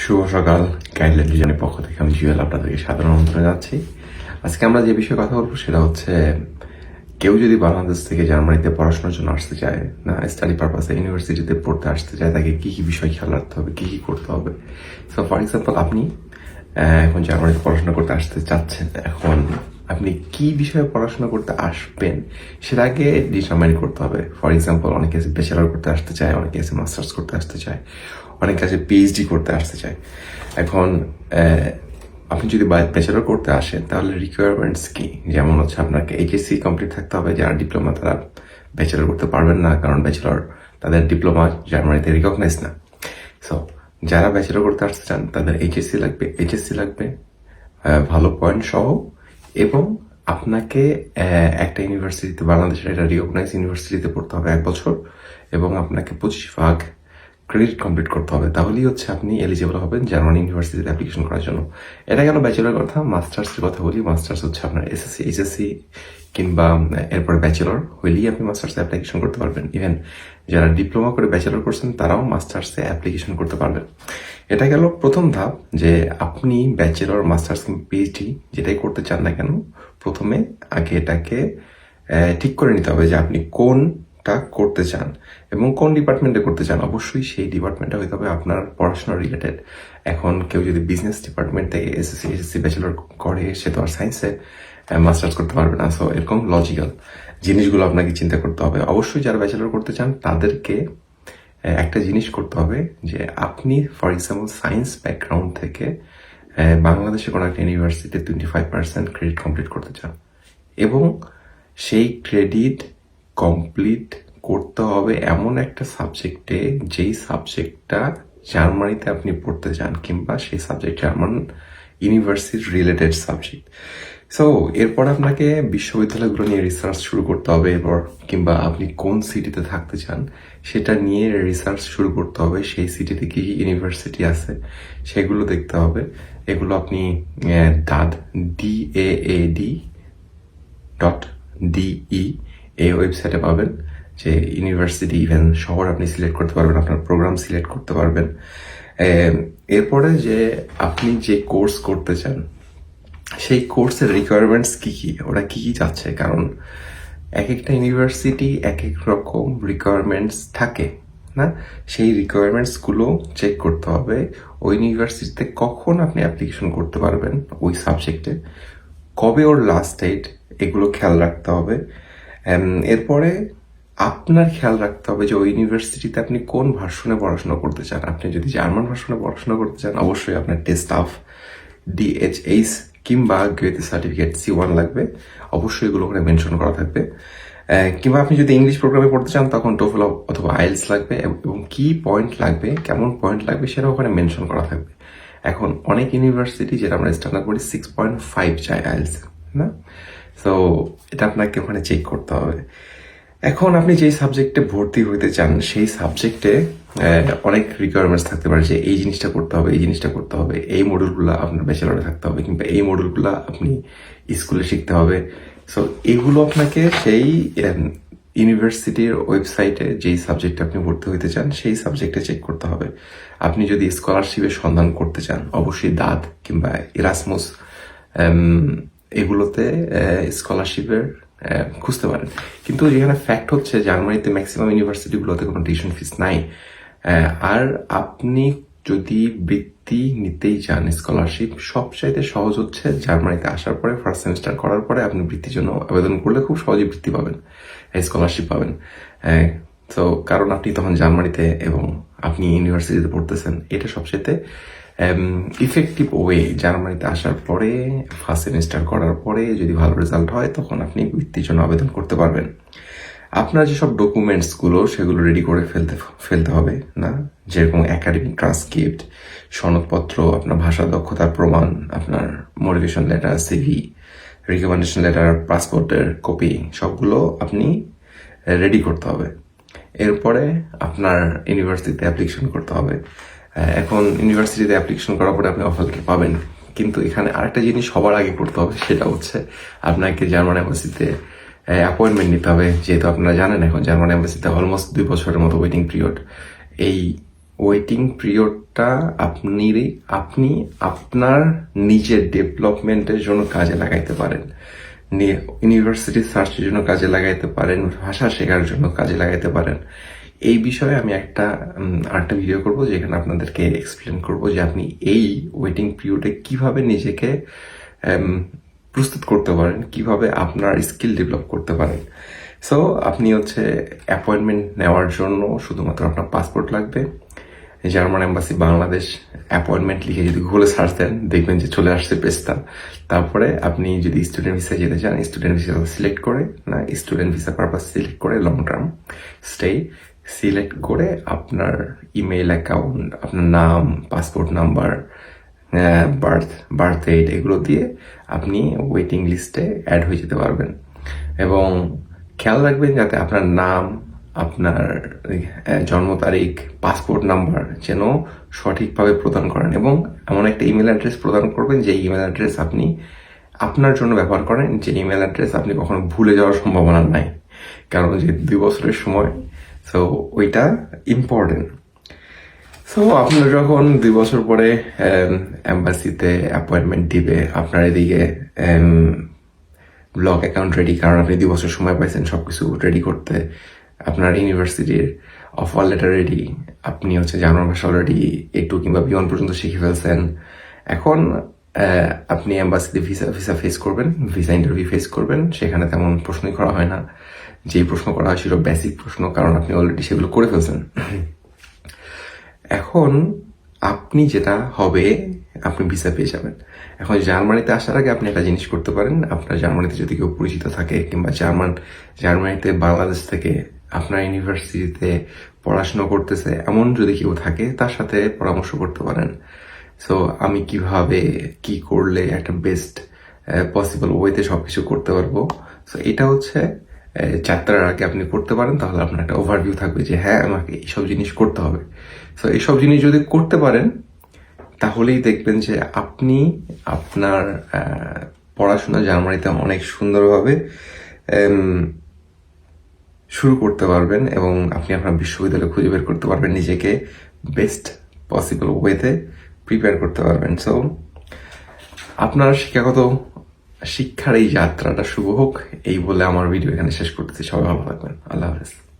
শুভ সকাল। গাইডলাইন ডিজাইনের পক্ষ থেকে আমি জুয়েল আপনাদেরকে সাধারণ অন্তরে যাচ্ছি আজকে আমরা যে বিষয়ে কথা বলব সেটা হচ্ছে, কেউ যদি বাংলাদেশ থেকে জার্মানিতে পড়াশোনার জন্য আসতে চায় না স্টাডি পারপাসে ইউনিভার্সিটিতে পড়তে আসতে চায়, তাকে কী কী বিষয় খেয়াল রাখতে হবে, কী কী করতে হবে? সো ফর এক্সাম্পল আপনি এখন জার্মানিতে পড়াশোনা করতে আসতে চাচ্ছেন, এখন আপনি কি বিষয়ে পড়াশোনা করতে আসবেন, সেটা আগে ডিটারমাইন করতে হবে। ফর এক্সাম্পল অনেকে আছে ব্যাচেলার করতে আসতে চায়, অনেকে আছে মাস্টার্স করতে আসতে চায়, অনেকে আছে পিএইচডি করতে আসতে চায়। এখন আপনি যদি ব্যাচেলার করতে আসেন, তাহলে রিকোয়ারমেন্টস কি? যেমন হচ্ছে আপনাকে এইচএসসি কমপ্লিট থাকতে হবে, যারা ডিপ্লোমা তারা ব্যাচেলার করতে পারবেন না, কারণ ব্যাচেলার তাদের ডিপ্লোমা জার্মানিতে রিকগনাইজ না। সো যারা ব্যাচেলার করতে আসতে চান, তাদের এইচএসসি লাগবে এইচএসসি লাগবে ভালো পয়েন্ট সহ এবং আপনাকে একটা ইউনিভার্সিটিতে, বাংলাদেশের একটা রিকগনাইজ ইউনিভার্সিটিতে পড়তে হবে এক বছর এবং আপনাকে পঁচিশ ভাগ ক্রেডিট কমপ্লিট করতে হবে। তাহলেই হচ্ছে আপনি এলিজিবল হবেন জার্মানি ইউনিভার্সিটিতে অ্যাপ্লিকেশন করার জন্য। এটা কেন ব্যাচেলার কথা? মাস্টার্সের কথা বলি। মাস্টার্স হচ্ছে আপনার এসএসসি এইচএসসি কিংবা এরপরে ব্যাচেলর হইলেই আপনি মাস্টার্সে অ্যাপ্লিকেশন করতে পারবেন। ইভেন যারা ডিপ্লোমা করে ব্যাচেলর করছেন, তারাও মাস্টার্সে অ্যাপ্লিকেশন করতে পারবেন। এটা গেল প্রথম ধাপ যে আপনি ব্যাচেলর মাস্টার্স কিংবা পিএইচডি যেটাই করতে চান না কেন, প্রথমে আগে এটাকে ঠিক করে নিতে হবে যে আপনি কোনটা করতে চান এবং কোন ডিপার্টমেন্টে করতে চান। অবশ্যই সেই ডিপার্টমেন্টটা হইতে হবে আপনার পড়াশোনা রিলেটেড এখন কেউ যদি বিজনেস ডিপার্টমেন্ট থেকে এসএসসি এসএসসি ব্যাচেলর করে, সে তো আর সায়েন্সে মাস্টার্স করতে পারবে না। সো এরকম লজিক্যাল জিনিসগুলো আপনাকে চিন্তা করতে হবে। অবশ্যই যারা ব্যাচেলর করতে চান, তাদেরকে একটা জিনিস করতে হবে যে আপনি ফর এক্সাম্পল সায়েন্স ব্যাকগ্রাউন্ড থেকে বাংলাদেশে কোনো একটা ইউনিভার্সিটিতে twenty five percent credit complete করতে চান। এবং সেই ক্রেডিট কমপ্লিট করতে হবে এমন একটা সাবজেক্টে যেই সাবজেক্টটা জার্মানিতে আপনি পড়তে চান কিংবা সেই subject German university related subject so এরপর আপনাকে বিশ্ববিদ্যালয়গুলো নিয়ে রিসার্চ শুরু করতে হবে, এরপর কিংবা আপনি কোন সিটিতে থাকতে চান, সেটা নিয়ে রিসার্চ শুরু করতে হবে। সেই সিটিতে কি কি ইউনিভার্সিটি আছে, সেগুলো দেখতে হবে। এগুলো আপনি DAAD D A A D dot D E এই ওয়েবসাইটে পাবেন। যে ইউনিভার্সিটি ইভেন শহর আপনি সিলেক্ট করতে পারবেন, আপনার প্রোগ্রাম সিলেক্ট করতে পারবেন। এরপরে যে আপনি যে কোর্স করতে চান, সেই কোর্সের রিকোয়ারমেন্টস কি কি? ওরা কি কি চাচ্ছে? কারণ এক একটা ইউনিভার্সিটি এক এক রকম রিকোয়ারমেন্টস থাকে, না? সেই রিকোয়ারমেন্টসগুলো চেক করতে হবে। ওই ইউনিভার্সিটিতে কখন আপনি অ্যাপ্লিকেশন করতে পারবেন, ওই সাবজেক্টে কবে ওর লাস্ট ডেট এগুলো খেয়াল রাখতে হবে। এরপরে আপনার খেয়াল রাখতে হবে যে ওই ইউনিভার্সিটিতে আপনি কোন ভার্সনে পড়াশোনা করতে চান। আপনি যদি জার্মান ভার্সনে পড়াশোনা করতে চান, অবশ্যই আপনার টেস্ট অফ ডিএইচএইচ কিংবা গ্রেতে সার্টিফিকেট সি ওয়ান লাগবে। অবশ্যই এগুলো ওখানে মেনশন করা থাকবে। কিংবা আপনি যদি ইংলিশ প্রোগ্রামে পড়তে চান, তখন টোফেল অথবা আইএলস লাগবে এবং কি পয়েন্ট লাগবে, কেমন পয়েন্ট লাগবে সেটা ওখানে মেনশন করা থাকবে। এখন অনেক ইউনিভার্সিটি যেটা আমরা স্ট্যান্ডার্ড করি সিক্স পয়েন্ট ফাইভ চাই আইএলস না? সো এটা আপনাকে ওখানে চেক করতে হবে। এখন আপনি যেই সাবজেক্টে ভর্তি হইতে চান, সেই সাবজেক্টে অনেক রিকোয়ারমেন্টস থাকতে পারে যে এই জিনিসটা করতে হবে, এই জিনিসটা করতে হবে, এই মডুলগুলো আপনার ব্যাচেলরে থাকতে হবে, কিংবা এই মডুলগুলো আপনি স্কুলে শিখতে হবে। সো এগুলো আপনাকে সেই ইউনিভার্সিটির ওয়েবসাইটে যেই সাবজেক্টে আপনি ভর্তি হইতে চান, সেই সাবজেক্টে চেক করতে হবে। আপনি যদি স্কলারশিপের সন্ধান করতে চান, অবশ্যই দাঁত কিংবা ইরাসমুস এগুলোতে স্কলারশিপের খুঁজতে পারেন। কিন্তু যেখানে ফ্যাক্ট হচ্ছে জার্মানিতে ম্যাক্সিমাম ইউনিভার্সিটিগুলোতে কোনো টিউশন ফিস নাই। আর আপনি যদি বৃত্তি নিতেই চান স্কলারশিপ সবচাইতে সহজ হচ্ছে জার্মানিতে আসার পরে ফার্স্ট সেমিস্টার করার পরে আপনি বৃত্তির জন্য আবেদন করলে খুব সহজেই বৃত্তি পাবেন স্কলারশিপ পাবেন। তো কারণ আপনি তখন জার্মানিতে এবং আপনি ইউনিভার্সিটিতে পড়তেছেন, এটা সবচেয়ে ইফেক্টিভ ওয়ে জার্মানিতে আসার পরে ফার্স্ট সেমিস্টার করার পরে যদি ভালো রেজাল্ট হয়, তখন আপনি বৃত্তির জন্য আবেদন করতে পারবেন। আপনার যেসব ডকুমেন্টসগুলো সেগুলো রেডি করে ফেলতে ফেলতে হবে, না? যেরকম একাডেমিক ট্রান্সক্রিপ্ট সনদপত্র, আপনার ভাষা দক্ষতার প্রমাণ, আপনার motivation letter CV recommendation letter পাসপোর্টের কপি সবগুলো আপনি রেডি করতে হবে। এরপরে আপনার ইউনিভার্সিটিতে অ্যাপ্লিকেশন করতে হবে। এখন ইউনিভার্সিটিতে অ্যাপ্লিকেশন করার পরে আপনি অফার পাবেন। কিন্তু এখানে আরেকটা জিনিস সবার আগে করতে হবে, সেটা হচ্ছে আপনাকে জার্মান এম্বাসিতে অ্যাপয়েন্টমেন্ট নিতে হবে। যেহেতু আপনারা জানেন এখন জার্মান এম্বাসিতে অলমোস্ট দুই বছরের মতো ওয়েটিং পিরিয়ড এই ওয়েটিং পিরিয়ডটা আপনি আপনি আপনার নিজের ডেভেলপমেন্টের জন্য কাজে লাগাইতে পারেন। ইউনিভার্সিটি সার্চের জন্য কাজে লাগাইতে পারেন, ভাষা শেখার জন্য কাজে লাগাইতে পারেন। এই বিষয়ে আমি একটা আরেকটা ভিডিও করব যেখানে আপনাদেরকে এক্সপ্লেন করব যে আপনি এই ওয়েটিং পিরিয়ডে কীভাবে নিজেকে প্রস্তুত করতে পারেন, কীভাবে আপনার স্কিল ডেভেলপ করতে পারেন। সো আপনি হচ্ছে অ্যাপয়েন্টমেন্ট নেওয়ার জন্য শুধুমাত্র আপনার পাসপোর্ট লাগবে। জার্মান এম্বাসি বাংলাদেশ অ্যাপয়েন্টমেন্ট লিখে যদি গুগলে সার্চ দেন, দেখবেন যে চলে আসছে পেজটা তারপরে আপনি যদি স্টুডেন্ট ভিসা যেতে চান স্টুডেন্ট ভিসা সিলেক্ট করে, না স্টুডেন্ট ভিসা পারপাস সিলেক্ট করে লং টার্ম স্টে সিলেক্ট করে আপনার ইমেল অ্যাকাউন্ট আপনার নাম passport number birth birth date এগুলো দিয়ে আপনি ওয়েটিং লিস্টে অ্যাড হয়ে যেতে পারবেন। এবং খেয়াল রাখবেন যাতে আপনার নাম, আপনার জন্ম তারিখ পাসপোর্ট নাম্বার যেন সঠিকভাবে প্রদান করেন এবং এমন একটা ইমেল অ্যাড্রেস প্রদান করবেন যে ইমেল অ্যাড্রেস আপনি আপনার জন্য ব্যবহার করেন, যে ইমেল অ্যাড্রেস আপনি কখনো ভুলে যাওয়ার সম্ভাবনা নাই। কারণ যে দুই বছরের সময় সো ওইটা ইম্পর্টেন্ট সো আপনার যখন দুই বছর পরে এম্বাসিতে অ্যাপয়েন্টমেন্ট দিবে, আপনার এদিকে ব্লগ অ্যাকাউন্ট রেডি কারণ আপনি দুই বছর সময় পাইছেন সবকিছু রেডি করতে, আপনার ইউনিভার্সিটির অফার লেটার রেডি আপনি হচ্ছে জার্মান ভাষা অলরেডি একটু কিংবা বিমান পর্যন্ত শিখে ফেলছেন। এখন আপনি এম্বাসিতে ভিসা ভিসা ফেস করবেন ভিসা ইন্টারভিউ ফেস করবেন, সেখানে তেমন প্রশ্নই করা হয় না। যেই প্রশ্ন করা হয় সেটা বেসিক প্রশ্ন, কারণ আপনি অলরেডি সেগুলো করে ফেলছেন। এখন আপনি যেটা হবে, আপনি ভিসা পেয়ে যাবেন। এখন জার্মানিতে আসার আগে আপনি একটা জিনিস করতে পারেন। আপনার জার্মানিতে যদি কেউ পরিচিত থাকে, কিংবা জার্মান, জার্মানিতে বাংলাদেশ থেকে আপনার ইউনিভার্সিটিতে পড়াশোনা করতেছে, এমন যদি কেউ থাকে, তার সাথে পরামর্শ করতে পারেন। সো আমি কীভাবে, কি করলে একটা বেস্ট পসিবল ওয়েতে সবকিছু করতে পারব? সো এটা হচ্ছে যাত্রার আগে আপনি করতে পারেন, তাহলে আপনার একটা ওভারভিউ থাকবে যে হ্যাঁ আমাকে এইসব জিনিস করতে হবে। সো এইসব জিনিস যদি করতে পারেন, তাহলেই দেখবেন যে আপনি আপনার পড়াশোনা জার্মানিতে অনেক সুন্দরভাবে শুরু করতে পারবেন এবং আপনি আপনার বিশ্ববিদ্যালয় খুঁজে বের করতে পারবেন, নিজেকে বেস্ট পসিবল ওয়েতে প্রিপেয়ার করতে পারবেন। সো আপনার শিক্ষাগত শিক্ষার এই যাত্রাটা শুভ হোক, এই বলে আমার ভিডিও এখানে শেষ করতেছি। সবাই ভালো থাকবেন। আল্লাহ হাফেজ।